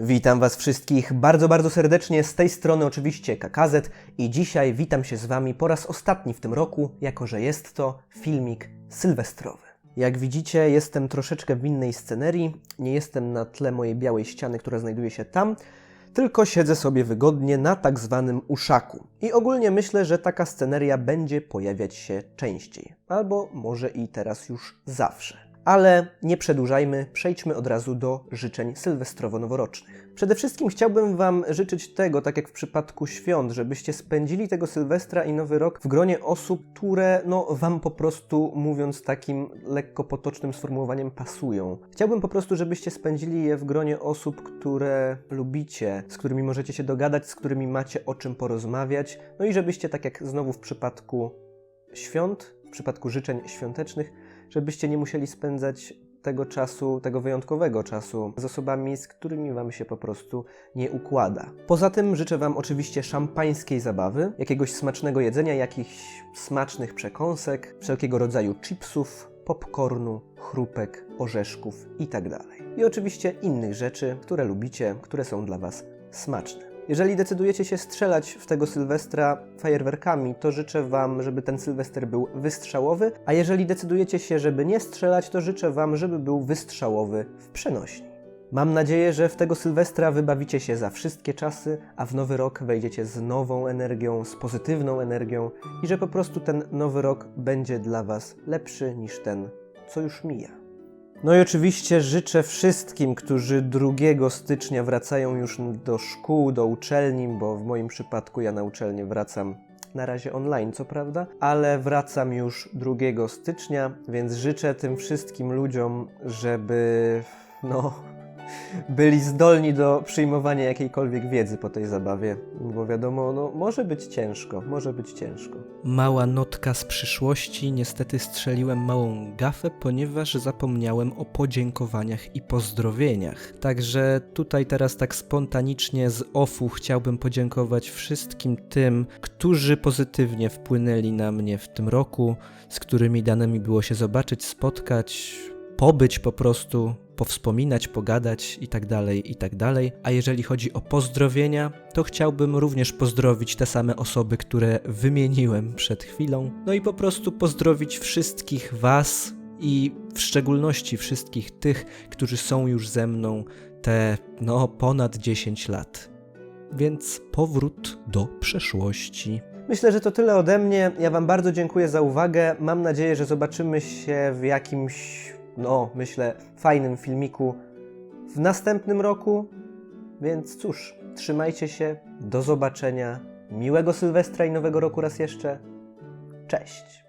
Witam Was wszystkich bardzo, bardzo serdecznie. Z tej strony oczywiście KKZ i dzisiaj witam się z Wami po raz ostatni w tym roku, jako że jest to filmik sylwestrowy. Jak widzicie, jestem troszeczkę w innej scenerii. Nie jestem na tle mojej białej ściany, która znajduje się tam, tylko siedzę sobie wygodnie na tak zwanym uszaku. I ogólnie myślę, że taka sceneria będzie pojawiać się częściej, albo może i teraz już zawsze. Ale nie przedłużajmy, przejdźmy od razu do życzeń sylwestrowo-noworocznych. Przede wszystkim chciałbym Wam życzyć tego, tak jak w przypadku świąt, żebyście spędzili tego Sylwestra i Nowy Rok w gronie osób, które no, Wam po prostu, mówiąc takim lekko potocznym sformułowaniem, pasują. Chciałbym po prostu, żebyście spędzili je w gronie osób, które lubicie, z którymi możecie się dogadać, z którymi macie o czym porozmawiać, no i żebyście, tak jak znowu w przypadku świąt, w przypadku życzeń świątecznych, żebyście nie musieli spędzać tego czasu, tego wyjątkowego czasu z osobami, z którymi Wam się po prostu nie układa. Poza tym życzę Wam oczywiście szampańskiej zabawy, jakiegoś smacznego jedzenia, jakichś smacznych przekąsek, wszelkiego rodzaju chipsów, popcornu, chrupek, orzeszków itd. I oczywiście innych rzeczy, które lubicie, które są dla Was smaczne. Jeżeli decydujecie się strzelać w tego Sylwestra fajerwerkami, to życzę Wam, żeby ten Sylwester był wystrzałowy, a jeżeli decydujecie się, żeby nie strzelać, to życzę Wam, żeby był wystrzałowy w przenośni. Mam nadzieję, że w tego Sylwestra wybawicie się za wszystkie czasy, a w nowy rok wejdziecie z nową energią, z pozytywną energią i że po prostu ten nowy rok będzie dla Was lepszy niż ten, co już mija. No i oczywiście życzę wszystkim, którzy 2 stycznia wracają już do szkół, do uczelni, bo w moim przypadku ja na uczelnię wracam na razie online, co prawda, ale wracam już 2 stycznia, więc życzę tym wszystkim ludziom, żeby no byli zdolni do przyjmowania jakiejkolwiek wiedzy po tej zabawie, bo wiadomo, no może być ciężko, może być ciężko. Mała notka z przyszłości. Niestety strzeliłem małą gafę, ponieważ zapomniałem o podziękowaniach i pozdrowieniach. Także tutaj teraz tak spontanicznie z offu chciałbym podziękować wszystkim tym, którzy pozytywnie wpłynęli na mnie w tym roku, z którymi dane mi było się zobaczyć, spotkać, pobyć po prostu, powspominać, pogadać i tak dalej, i tak. A jeżeli chodzi o pozdrowienia, to chciałbym również pozdrowić te same osoby, które wymieniłem przed chwilą. No i po prostu pozdrowić wszystkich Was i w szczególności wszystkich tych, którzy są już ze mną te no ponad 10 lat. Więc powrót do przeszłości. Myślę, że to tyle ode mnie. Ja Wam bardzo dziękuję za uwagę. Mam nadzieję, że zobaczymy się w jakimś, no myślę, fajnym filmiku w następnym roku. Więc cóż, trzymajcie się. Do zobaczenia. Miłego Sylwestra i Nowego Roku raz jeszcze. Cześć.